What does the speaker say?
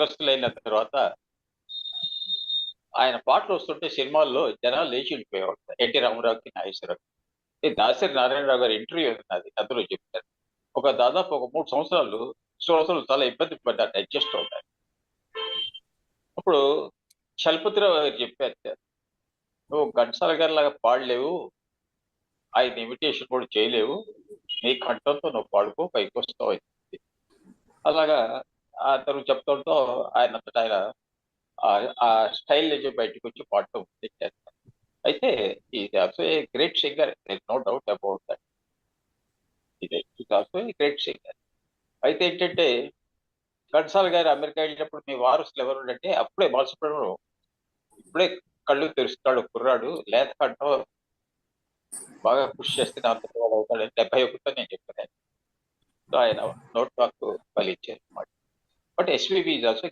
అయిన తర్వాత ఆయన పాటలు వస్తుంటే సినిమాల్లో జనాలు లేచి ఉండిపోయేవాళ్ళు. ఎన్టీ రామారావుకి నాగేశ్వరరావు ఈ దాసరి నారాయణరావు గారి ఇంటర్వ్యూ ఉన్నది అందులో చెప్పారు ఒక దాదాపు ఒక మూడు సంవత్సరాలు సంవత్సరాలు చాలా ఇబ్బంది పడ్డారు అడ్జస్ట్ అవుతారు. అప్పుడు చలపతిరావు గారు చెప్పారు నువ్వు ఘంటసాల గారి లాగా పాడలేవు ఆయన ఇమిటేషన్ కూడా చేయలేవు నీ కంఠంతో నువ్వు పాడుకో పైకి వస్తావు అలాగా అతను చెప్తుంటూ ఆయన అంతటా ఆయన ఆ- స్టైల్ నుంచి బయటకు వచ్చి పాడటం చేస్తారు అయితే is also a great singer no doubt about that ఇది ఆల్సో ఏ గ్రేట్ సింగర్. అయితే ఏంటంటే కన్సాల్ గారు అమెరికా వెళ్ళినప్పుడు మీ వారసులు ఎవరు అంటే అప్పుడే బాలసుబ్రహ్మణ్యం ఇప్పుడే కళ్ళు తెరుస్తాడు కుర్రాడు లేత కంటో బాగా కృషి చేస్తే నా అంత డెబ్బై ఒకటితో నేను చెప్పాను. సో ఆయన నోట్ వాక్ ఫలించారు అనమాట బట్ ఎస్విబి ఈజ్ ఆల్సో